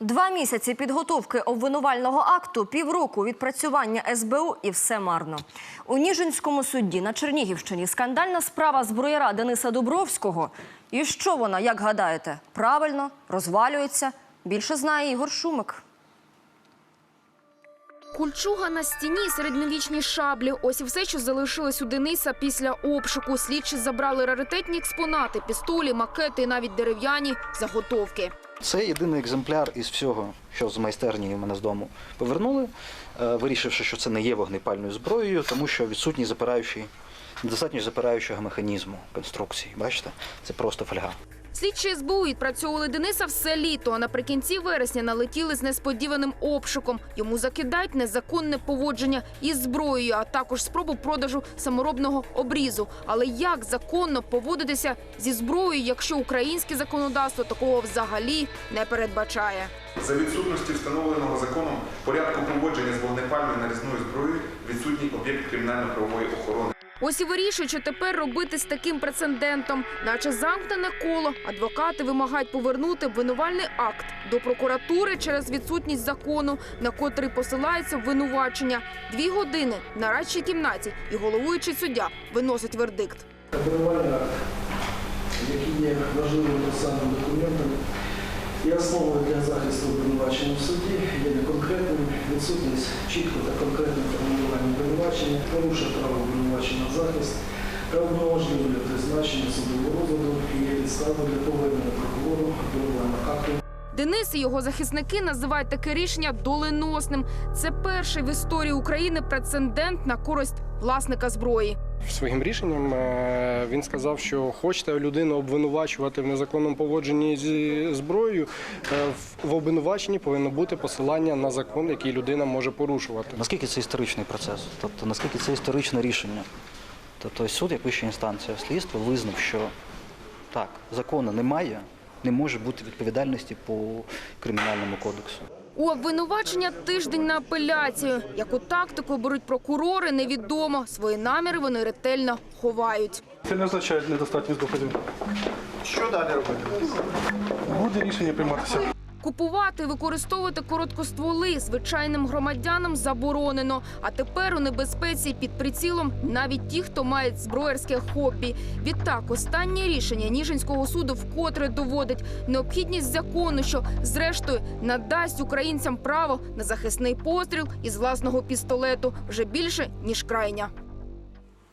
Два місяці підготовки обвинувального акту, півроку відпрацювання СБУ і все марно. У Ніжинському суді на Чернігівщині скандальна справа зброяра Дениса Дубровського. І що вона, як гадаєте, правильно розвалюється? Більше знає Ігор Шумик. Кульчуга на стіні, середньовічні шаблі. Ось і все, що залишилось у Дениса після обшуку. Слідчі забрали раритетні експонати, пістолі, макети і навіть дерев'яні заготовки. Це єдиний екземпляр із всього, що з майстерні мене з дому повернули, е, вирішивши, що це не є вогнепальною зброєю, тому що відсутній запираючий, недостатньо запираючого механізму конструкції. Бачите, це просто фольга. Слідчі СБУ відпрацьовували Дениса все літо, а наприкінці вересня налетіли з несподіваним обшуком. Йому закидають незаконне поводження із зброєю, а також спробу продажу саморобного обрізу. Але як законно поводитися зі зброєю, якщо українське законодавство такого взагалі не передбачає? За відсутності встановленого законом порядку поводження з вогнепальною нарізною зброєю відсутній об'єкт кримінально-правової охорони. Ось і вирішують, що тепер робити з таким прецедентом, наче замкнене коло. Адвокати вимагають повернути обвинувальний акт до прокуратури через відсутність закону, на котрий посилається обвинувачення. Дві години на радчій кімнаті, і головуючий суддя виносить вердикт. Обвинувальний акт, який є важливим процесуальним документом і основою для захисту обвинувачення в суді, є відсутність чітко та конкретного формулювання обвинувачення, порушує право обвинувачення на захист та унеможливлює призначення судового розгляду і є підставою для повернення прокурору обвинувального акту Денис і його захисники називають таке рішення доленосним. Це перший в історії України прецедент на користь власника зброї. Своїм рішенням е, він сказав, що хочете людину обвинувачувати в незаконному поводженні зі зброєю. е, в- обвинуваченні повинно бути посилання на закон, який людина може порушувати. Наскільки це історичний процес? Тобто наскільки це історичне рішення? Тобто суд, як вища інстанція слідства, визнав, що так, закону немає, не може бути відповідальності по кримінальному кодексу. У обвинувачення тиждень на апеляцію. Яку тактику беруть прокурори, невідомо. Свої наміри вони ретельно ховають. Це не означає недостатність доказів. Що далі робити? Буде рішення прийматися. Купувати використовувати короткостволи звичайним громадянам заборонено. А тепер у небезпеці під прицілом навіть ті, хто мають зброєрське хобі. Відтак, останнє рішення Ніжинського суду вкотре доводить необхідність закону, що зрештою надасть українцям право на захисний постріл із власного пістолету вже більше ніж крайня.